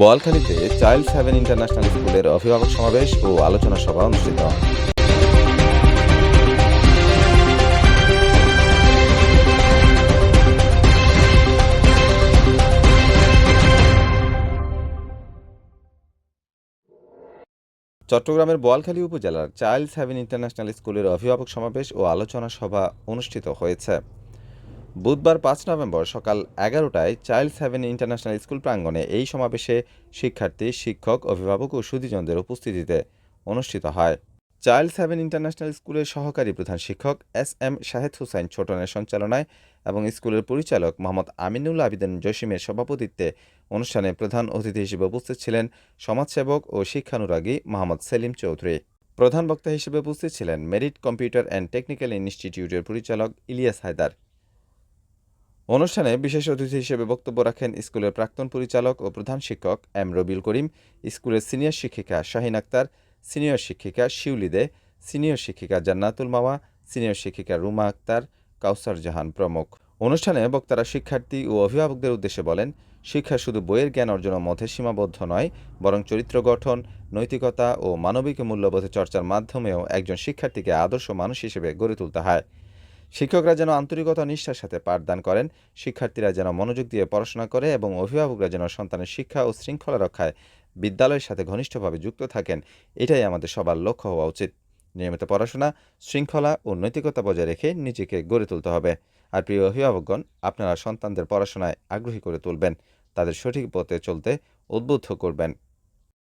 বোয়ালখালীতে child seven international স্কুলের অভিভাবক সমাবেশ ও আলোচনা সভা অনুষ্ঠিত। চট্টগ্রামের বোয়ালখালী উপজেলার চাইল্ড সেভেন ইন্টারন্যাশনাল স্কুলের অভিভাবক সমাবেশ ও আলোচনা সভা অনুষ্ঠিত হয়েছে। বুধবার পাঁচ নভেম্বর সকাল এগারোটায় চাইল্ড সেভেন ইন্টারন্যাশনাল স্কুল প্রাঙ্গণে এই সমাবেশে শিক্ষার্থী, শিক্ষক, অভিভাবক ও সুধীজনদের উপস্থিতিতে অনুষ্ঠিত হয়। চাইল্ড সেভেন ইন্টারন্যাশনাল স্কুলের সহকারী প্রধান শিক্ষক এস এম শাহেদ হুসাইন ছোটনের সঞ্চালনায় এবং স্কুলের পরিচালক মোহাম্মদ আমিনুল আবিদিন জসিমের সভাপতিত্বে অনুষ্ঠানে প্রধান অতিথি হিসেবে উপস্থিত ছিলেন সমাজসেবক ও শিক্ষানুরাগী মোহাম্মদ সেলিম চৌধুরী। প্রধান বক্তা হিসেবে উপস্থিত ছিলেন মেরিট কম্পিউটার অ্যান্ড টেকনিক্যাল ইনস্টিটিউটের পরিচালক ইলিয়াস হায়দার। অনুষ্ঠানে বিশেষ অতিথি হিসেবে বক্তব্য রাখেন স্কুলের প্রাক্তন পরিচালক ও প্রধান শিক্ষক এম রবিল করিম, স্কুলের সিনিয়র শিক্ষিকা শাহিন আক্তার, সিনিয়র শিক্ষিকা শিউলি দে, সিনিয়র শিক্ষিকা জান্নাতুল মাওয়া সিনিয়র শিক্ষিকা রুমা আক্তার, কাউসার জাহান প্রমুখ। অনুষ্ঠানে বক্তারা শিক্ষার্থী ও অভিভাবকদের উদ্দেশ্যে বলেন, শিক্ষা শুধু বইয়ের জ্ঞান অর্জনের মধ্যে সীমাবদ্ধ নয়, বরং চরিত্র গঠন, নৈতিকতা ও মানবিক মূল্যবোধের চর্চার মাধ্যমেও একজন শিক্ষার্থীকে আদর্শ মানুষ হিসেবে গড়ে তুলতে হয়। শিক্ষকরা যেন আন্তরিকতা নিষ্ঠার সাথে পাঠদান করেন, শিক্ষার্থীরা যেন মনোযোগ দিয়ে পড়াশোনা করে এবং অভিভাবকরা যেন সন্তানের শিক্ষা ও শৃঙ্খলা রক্ষায় বিদ্যালয়ের সাথে ঘনিষ্ঠভাবে যুক্ত থাকেন, এটাই আমাদের সবার লক্ষ্য হওয়া উচিত। নিয়মিত পড়াশোনা, শৃঙ্খলা ও নৈতিকতা বজায় রেখে নিজেকে গড়ে তুলতে হবে। আর প্রিয় অভিভাবকগণ, আপনারা সন্তানদের পড়াশোনায় আগ্রহী করে তুলবেন, তাদের সঠিক পথে চলতে উদ্বুদ্ধ করবেন।